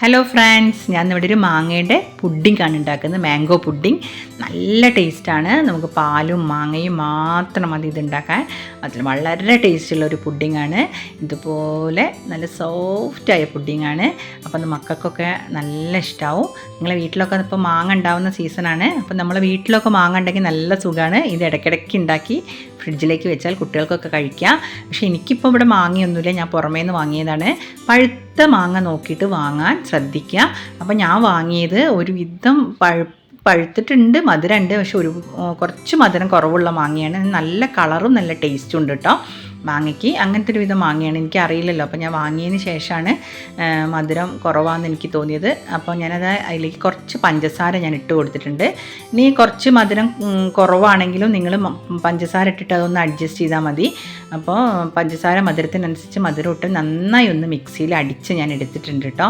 Hello friends ഞാൻ ഇവിടെ ഒരു മാങ്ങയുടെ പുഡിങ്ങാണ് ഉണ്ടാക്കുന്നത്. മാംഗോ പുഡിങ് നല്ല ടേസ്റ്റാണ് നമുക്ക് പാലും മാങ്ങയും മാത്രം മതി ഇതുണ്ടാക്കാൻ. അതിൽ വളരെ ടേസ്റ്റുള്ള ഒരു പുഡിങ്ങാണ് ഇതുപോലെ നല്ല സോഫ്റ്റായ പുഡിങ്ങാണ് അപ്പോൾ അത് മക്കൾക്കൊക്കെ നല്ല ഇഷ്ടമാവും നിങ്ങളെ വീട്ടിലൊക്കെ ഇപ്പോൾ മാങ്ങ ഉണ്ടാവുന്ന സീസണാണ് അപ്പോൾ നമ്മളെ വീട്ടിലൊക്കെ മാങ്ങ ഉണ്ടെങ്കിൽ നല്ല സുഖമാണ് ഇത് ഇടയ്ക്കിടയ്ക്ക് ഉണ്ടാക്കി ഫ്രിഡ്ജിലേക്ക് വെച്ചാൽ കുട്ടികൾക്കൊക്കെ കഴിക്കാം. പക്ഷേ എനിക്കിപ്പോൾ ഇവിടെ മാങ്ങയൊന്നുമില്ല. ഞാൻ പുറമേ നിന്ന് വാങ്ങിയതാണ്. പഴുത്ത മാങ്ങ നോക്കിയിട്ട് വാങ്ങാൻ ശ്രദ്ധിക്കുക. അപ്പോൾ ഞാൻ വാങ്ങിയത് ഒരുവിധം പഴു പഴുത്തിട്ടുണ്ട് മധുരമുണ്ട്. പക്ഷെ ഒരു കുറച്ച് മധുരം കുറവുള്ള മാങ്ങയാണ്. നല്ല കളറും നല്ല ടേസ്റ്റും ഉണ്ട് കേട്ടോ. മാങ്ങയ്ക്ക്. അങ്ങനത്തെ ഒരു വിധം മാങ്ങയാണ്. എനിക്ക് അറിയില്ലല്ലോ അപ്പോൾ ഞാൻ വാങ്ങിയതിന് ശേഷമാണ് മധുരം കുറവാണെന്ന് എനിക്ക് തോന്നിയത്. അപ്പോൾ ഞാനത് അതിലേക്ക് കുറച്ച് പഞ്ചസാര ഞാൻ ഇട്ട് കൊടുത്തിട്ടുണ്ട്. ഇനി കുറച്ച് മധുരം കുറവാണെങ്കിലും നിങ്ങൾ പഞ്ചസാര ഇട്ടിട്ട് അതൊന്ന് അഡ്ജസ്റ്റ് ചെയ്താൽ മതി. അപ്പോൾ പഞ്ചസാര മധുരത്തിനനുസരിച്ച് മധുരം ഇട്ട് നന്നായി ഒന്ന് മിക്സിയിൽ അടിച്ച് ഞാൻ എടുത്തിട്ടുണ്ട് കേട്ടോ.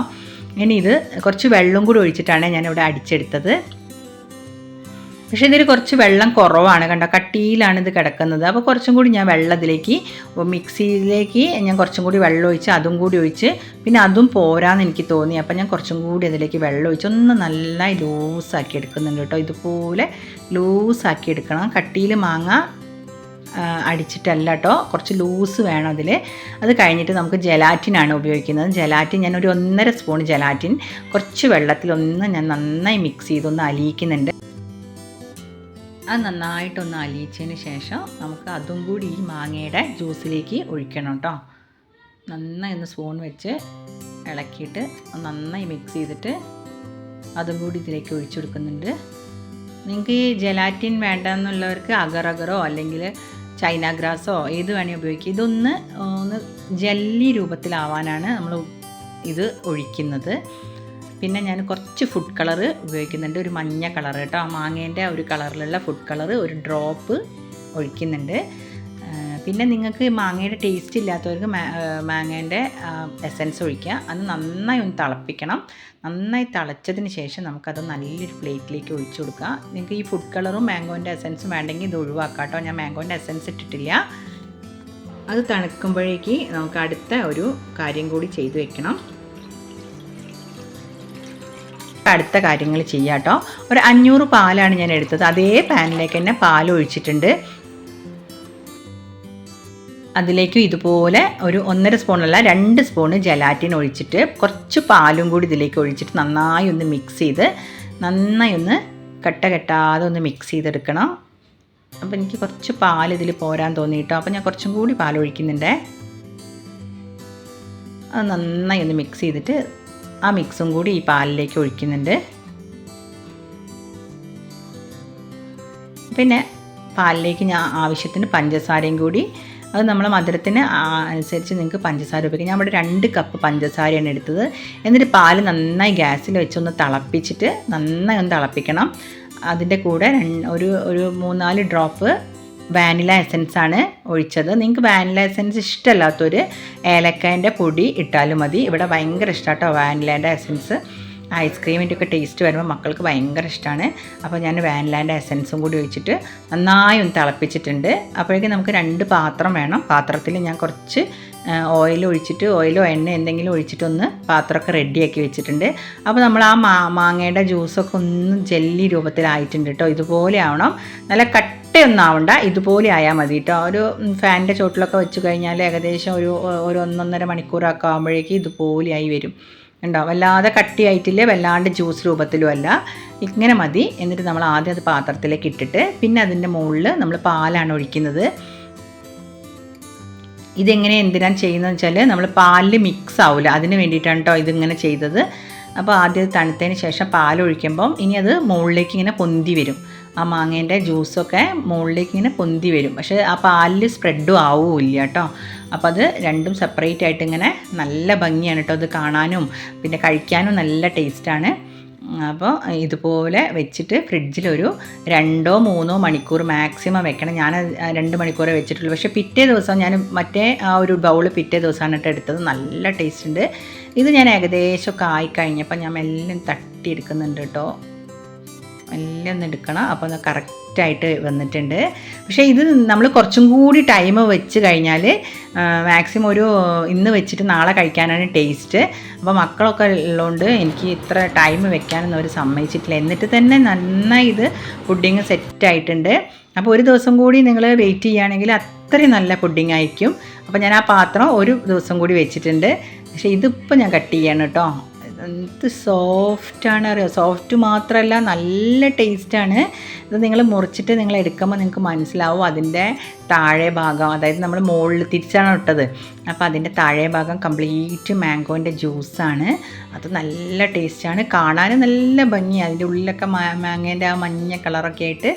ഇനി ഇത് കുറച്ച് വെള്ളം കൂടി ഒഴിച്ചിട്ടാണ് ഞാനിവിടെ അടിച്ചെടുത്തത്. പക്ഷേ ഇതിൽ കുറച്ച് വെള്ളം കുറവാണ് കണ്ടോ? കട്ടിയിലാണ് ഇത് കിടക്കുന്നത്. അപ്പോൾ കുറച്ചും കൂടി ഞാൻ വെള്ളം വെള്ളത്തിലേക്ക് മിക്സിയിലേക്ക് ഞാൻ കുറച്ചും കൂടി വെള്ളം ഒഴിച്ച് അതും കൂടി ഒഴിച്ച് പിന്നെ അതും പോരാന്ന് എനിക്ക് തോന്നി. അപ്പോൾ ഞാൻ കുറച്ചും കൂടി അതിലേക്ക് വെള്ളം ഒഴിച്ച് ഒന്ന് നന്നായി ലൂസാക്കി എടുക്കുന്നുണ്ട് കേട്ടോ. ഇതുപോലെ ലൂസാക്കി എടുക്കണം. കട്ടിയിൽ മാങ്ങ അടിച്ചിട്ടല്ല കേട്ടോ. കുറച്ച് ലൂസ് വേണം അതിൽ അത് കഴിഞ്ഞിട്ട് നമുക്ക് ജലാറ്റിനാണ് ഉപയോഗിക്കുന്നത്. ജലാറ്റിൻ ഞാൻ ഒരു ഒന്നര സ്പൂൺ ജലാറ്റിൻ കുറച്ച് വെള്ളത്തിലൊന്ന് ഞാൻ നന്നായി മിക്സ് ചെയ്തൊന്ന് അലിയിക്കുന്നുണ്ട്. അത് നന്നായിട്ടൊന്ന് അലിയിച്ചതിന് ശേഷം നമുക്ക് അതും കൂടി ഈ മാങ്ങയുടെ ജ്യൂസിലേക്ക് ഒഴിക്കണം കേട്ടോ. നന്നായി ഒന്ന് സ്പൂൺ വെച്ച് ഇളക്കിയിട്ട് നന്നായി മിക്സ് ചെയ്തിട്ട് അതും കൂടി ഇതിലേക്ക് ഒഴിച്ചു കൊടുക്കുന്നുണ്ട്. നിങ്ങൾക്ക് ഈ ജലാറ്റിൻ വേണ്ടെന്നുള്ളവർക്ക് അഗർ അഗറോ അല്ലെങ്കിൽ ചൈന ഗ്രാസോ ഏത് വേണമെങ്കിൽ ഉപയോഗിക്കുക ഇതൊന്ന് ഒന്ന് ജല്ലി രൂപത്തിലാവാനാണ് നമ്മൾ ഇത് ഒഴിക്കുന്നത്. പിന്നെ ഞാൻ കുറച്ച് ഫുഡ് കളർ ഉപയോഗിക്കുന്നുണ്ട്. ഒരു മഞ്ഞ കളർ കേട്ടോ. ആ മാങ്ങേന്റെ ഒരു കളറിലുള്ള ഫുഡ് കളർ ഒരു ഡ്രോപ്പ് ഒഴിക്കുന്നുണ്ട്. പിന്നെ നിങ്ങൾക്ക് മാങ്ങയുടെ ടേസ്റ്റ് ഇല്ലാത്തവർക്ക് മാങ്ങേന്റെ എസൻസ് ഒഴിക്കുക അത് നന്നായി ഒന്ന് തിളപ്പിക്കണം. നന്നായി തിളച്ചതിന് ശേഷം നമുക്കത് നല്ലൊരു പ്ലേറ്റിലേക്ക് ഒഴിച്ചു കൊടുക്കുക നിങ്ങൾക്ക് ഈ ഫുഡ് കളറും മാംഗോന്റെ എസൻസും വേണ്ടെങ്കിൽ ഇത് ഒഴിവാക്കാം കേട്ടോ. ഞാൻ മാംഗോന്റെ എസൻസ് ഇട്ടിട്ടില്ല. അത് തണുക്കുമ്പോഴേക്ക് നമുക്ക് അടുത്ത ഒരു കാര്യം കൂടി ചെയ്തു വെക്കണം. അടുത്ത കാര്യങ്ങൾ ചെയ്യാം കേട്ടോ ഒരു അഞ്ഞൂറ് പാലാണ് ഞാൻ എടുത്തത്. അതേ പാനിലേക്ക് തന്നെ പാൽ ഒഴിച്ചിട്ടുണ്ട്. അതിലേക്ക് ഇതുപോലെ ഒരു ഒന്നര സ്പൂണല്ല രണ്ട് സ്പൂണ് ജലാറ്റിൻ ഒഴിച്ചിട്ട് കുറച്ച് പാലും കൂടി ഇതിലേക്ക് ഒഴിച്ചിട്ട് നന്നായി ഒന്ന് മിക്സ് ചെയ്ത് നന്നായി ഒന്ന് കട്ട കെട്ടാതെ ഒന്ന് മിക്സ് ചെയ്തെടുക്കണം. അപ്പോൾ എനിക്ക് കുറച്ച് പാൽ ഇതിൽ പോരാൻ തോന്നിയിട്ടോ അപ്പോൾ ഞാൻ കുറച്ചും കൂടി പാൽ ഒഴിക്കുന്നുണ്ടേ അത് നന്നായി ഒന്ന് മിക്സ് ചെയ്തിട്ട് ആ മിക്സും കൂടി ഈ പാലിലേക്ക് ഒഴിക്കുന്നുണ്ട്. പിന്നെ പാലിലേക്ക് ഞാൻ ആവശ്യത്തിന് പഞ്ചസാരയും കൂടി അത് നമ്മൾ മധുരത്തിന് അനുസരിച്ച് നിങ്ങൾക്ക് പഞ്ചസാര ഉപയോഗിക്കാം. ഞാൻ ഇവിടെ രണ്ട് കപ്പ് പഞ്ചസാരയാണ് എടുത്തത്. എന്നിട്ട് പാൽ നന്നായി ഗ്യാസിൽ വെച്ചൊന്ന് തിളപ്പിച്ചിട്ട് നന്നായി ഒന്ന് തിളപ്പിക്കണം. അതിന്റെ കൂടെ ഒരു ഒരു മൂന്നാൽ ഡ്രോപ്പ് വാനില എസൻസ് ആണ് ഒഴിച്ചത്. നിങ്ങൾക്ക് വാനില എസൻസ് ഇഷ്ടമല്ലാത്തൊരു ഏലക്കായന്റെ പൊടി ഇട്ടാലും മതി. ഇവിടെ ഭയങ്കര ഇഷ്ടമാട്ടോ വാനിലേന്റെ എസൻസ് ഐസ്ക്രീമിന്റെ ഒക്കെ ടേസ്റ്റ് വരുമ്പോൾ മക്കൾക്ക് ഭയങ്കര ഇഷ്ടമാണ് അപ്പോൾ ഞാൻ വാനിലാന്റെ എസൻസും കൂടി ഒഴിച്ചിട്ട് നന്നായി ഒന്ന് തിളപ്പിച്ചിട്ടുണ്ട്. അപ്പോഴേക്കും നമുക്ക് രണ്ട് പാത്രം വേണം. പാത്രത്തിൽ ഞാൻ കുറച്ച് ഓയിൽ ഒഴിച്ചിട്ട് ഓയിലോ എണ്ണ എന്തെങ്കിലും ഒഴിച്ചിട്ടൊന്ന് പാത്രമൊക്കെ റെഡിയാക്കി വെച്ചിട്ടുണ്ട്. അപ്പോൾ നമ്മൾ ആ മാ മാങ്ങയുടെ ജ്യൂസൊക്കെ ഒന്ന് ജെല്ലി രൂപത്തിലായിട്ടുണ്ട് കേട്ടോ. ഇതുപോലെ ആവണം. നല്ല കട്ടയൊന്നും ആവണ്ട ഇതുപോലെ ആയാൽ മതി കേട്ടോ ഒരു ഫാനിന്റെ ചോട്ടിലൊക്കെ വെച്ച് കഴിഞ്ഞാൽ ഏകദേശം ഒരു ഒരു ഒന്നൊന്നര മണിക്കൂറൊക്കെ ആകുമ്പോഴേക്കും ഇതുപോലെ ആയി വരും. ഉണ്ടോ വല്ലാതെ കട്ടിയായിട്ടില്ല? വല്ലാണ്ട് ജ്യൂസ് രൂപത്തിലും അല്ല. ഇങ്ങനെ മതി. എന്നിട്ട് നമ്മൾ ആദ്യം അത് പാത്രത്തിലേക്ക് ഇട്ടിട്ട് പിന്നെ അതിന്റെ മുകളിൽ നമ്മൾ പാലാണ് ഒഴിക്കുന്നത്. ഇതെങ്ങനെ എന്തിനാണ് ചെയ്യുന്നതെന്ന് വെച്ചാൽ നമ്മൾ പാലിൽ മിക്സ് ആവില്ല അതിന് വേണ്ടിയിട്ടാണ് കേട്ടോ ഇതിങ്ങനെ ചെയ്തത്. അപ്പോൾ ആദ്യം തണുത്തതിന് ശേഷം പാൽ ഒഴിക്കുമ്പം ഇനി അത് മുകളിലേക്ക് ഇങ്ങനെ പൊന്തി വരും. ആ മാങ്ങേന്റെ ജ്യൂസൊക്കെ മുകളിലേക്ക് ഇങ്ങനെ പൊന്തി വരും. പക്ഷേ ആ പാലിൽ സ്പ്രെഡും ആവുമില്ല കേട്ടോ. അപ്പോൾ അത് രണ്ടും സെപ്പറേറ്റ് ആയിട്ട് ഇങ്ങനെ നല്ല ഭംഗിയാണ് കേട്ടോ. അത് കാണാനും പിന്നെ കഴിക്കാനും നല്ല ടേസ്റ്റാണ് അപ്പോൾ ഇതുപോലെ വെച്ചിട്ട് ഫ്രിഡ്ജിലൊരു രണ്ടോ മൂന്നോ മണിക്കൂർ മാക്സിമം വെക്കണം. ഞാൻ രണ്ട് മണിക്കൂറേ വെച്ചിട്ടുള്ളൂ. പക്ഷേ പിറ്റേ ദിവസം ഞാൻ മറ്റേ ആ ഒരു ബൗൾ പിറ്റേ ദിവസമാണ് കേട്ടോ എടുത്തത്. നല്ല ടേസ്റ്റ് ഉണ്ട്. ഇത് ഞാൻ ഏകദേശമൊക്കെ ആയിക്കഴിഞ്ഞപ്പോൾ ഞാൻ മെല്ലെ തട്ടിയെടുക്കുന്നുണ്ട് കേട്ടോ. മെല്ലെ ഒന്ന് എടുക്കണം. അപ്പോൾ കറക്റ്റ് സെറ്റായിട്ട് വന്നിട്ടുണ്ട്. പക്ഷേ ഇത് നമ്മൾ കുറച്ചും കൂടി ടൈം വെച്ച് കഴിഞ്ഞാൽ മാക്സിമം ഒരു ഇന്ന് വെച്ചിട്ട് നാളെ കഴിക്കാനാണ് ടേസ്റ്റ്. അപ്പോൾ മക്കളൊക്കെ ഉള്ളതുകൊണ്ട് എനിക്ക് ഇത്ര ടൈം വെക്കാനൊന്നും അവർ സമ്മതിച്ചിട്ടില്ല. എന്നിട്ട് തന്നെ നന്നായി ഇത് പുഡിങ് സെറ്റായിട്ടുണ്ട്. അപ്പോൾ ഒരു ദിവസം കൂടി നിങ്ങൾ വെയിറ്റ് ചെയ്യുകയാണെങ്കിൽ അത്രയും നല്ല പുഡിങ് ആയിരിക്കും. അപ്പോൾ ഞാൻ ആ പാത്രം ഒരു ദിവസം കൂടി വെച്ചിട്ടുണ്ട്. പക്ഷേ ഇതിപ്പോൾ ഞാൻ കട്ട് ചെയ്യാണ് കേട്ടോ. എന്ത് സോഫ്റ്റാണ് അറിയാം സോഫ്റ്റ് മാത്രമല്ല നല്ല ടേസ്റ്റാണ് ഇത് നിങ്ങൾ മുറിച്ചിട്ട് നിങ്ങൾ എടുക്കുമ്പോൾ നിങ്ങൾക്ക് മനസ്സിലാവും അതിന്റെ താഴെ ഭാഗം. അതായത് നമ്മൾ മുകളിൽ തിരിച്ചാണ് ഇട്ടത്. അപ്പോൾ അതിന്റെ താഴെ ഭാഗം കംപ്ലീറ്റ് മാംഗോന്റെ ജ്യൂസാണ് അത് നല്ല ടേസ്റ്റാണ് കാണാൻ നല്ല ഭംഗിയാണ് അതിന്റെ ഉള്ളിലൊക്കെ മാങ്ങേന്റെ ആ മഞ്ഞ കളറൊക്കെ ആയിട്ട്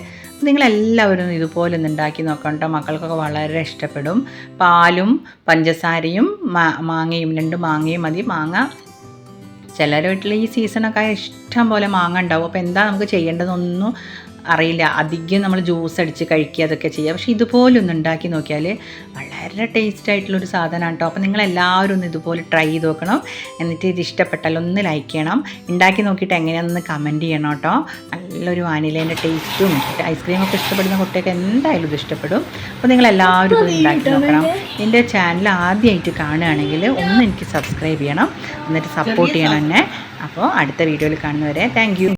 നിങ്ങളെല്ലാവരും ഇതുപോലെ ഒന്ന് ഉണ്ടാക്കി നോക്കണം കേട്ടോ മക്കൾക്കൊക്കെ വളരെ ഇഷ്ടപ്പെടും. പാലും പഞ്ചസാരയും മാങ്ങയും രണ്ട് മാങ്ങയും മതി. മാങ്ങ ചിലരുടെ വീട്ടിൽ ഈ സീസണൊക്കെ ഇഷ്ടം പോലെ മാങ്ങ ഉണ്ടാവും. അപ്പോൾ എന്താ നമുക്ക് ചെയ്യേണ്ടതെന്നൊന്നും അറിയില്ല. അധികം നമ്മൾ ജ്യൂസ് അടിച്ച് കഴിക്കുക അതൊക്കെ ചെയ്യുക. പക്ഷേ ഇതുപോലെ ഒന്ന് ഉണ്ടാക്കി നോക്കിയാൽ വളരെ ടേസ്റ്റ് ആയിട്ടുള്ളൊരു സാധനമാണ് കേട്ടോ അപ്പോൾ നിങ്ങൾ എല്ലാവരും ഒന്ന് ഇതുപോലെ ട്രൈ ചെയ്ത് നോക്കണം. എന്നിട്ട് ഇത് ഇഷ്ടപ്പെട്ടാൽ ഒന്ന് ലൈക്ക് ചെയ്യണം. ഉണ്ടാക്കി നോക്കിയിട്ട് എങ്ങനെയാണെന്ന് കമന്റ് ചെയ്യണം കേട്ടോ നല്ലൊരു വാനിലേന്റെ ടേസ്റ്റും ഐസ്ക്രീം ഒക്കെ ഇഷ്ടപ്പെടുന്ന കുട്ടിയൊക്കെ എന്തായാലും ഇത് ഇഷ്ടപ്പെടും. അപ്പോൾ നിങ്ങൾ എല്ലാവരും ഇത് ഉണ്ടാക്കി നോക്കണം. എന്റെ ചാനൽ ആദ്യമായിട്ട് കാണുകയാണെങ്കിൽ ഒന്ന് എനിക്ക് സബ്സ്ക്രൈബ് ചെയ്യണം. എന്നിട്ട് സപ്പോർട്ട് ചെയ്യണം എന്നെ. അപ്പോൾ അടുത്ത വീഡിയോയിൽ കാണുന്നവരെ താങ്ക് യു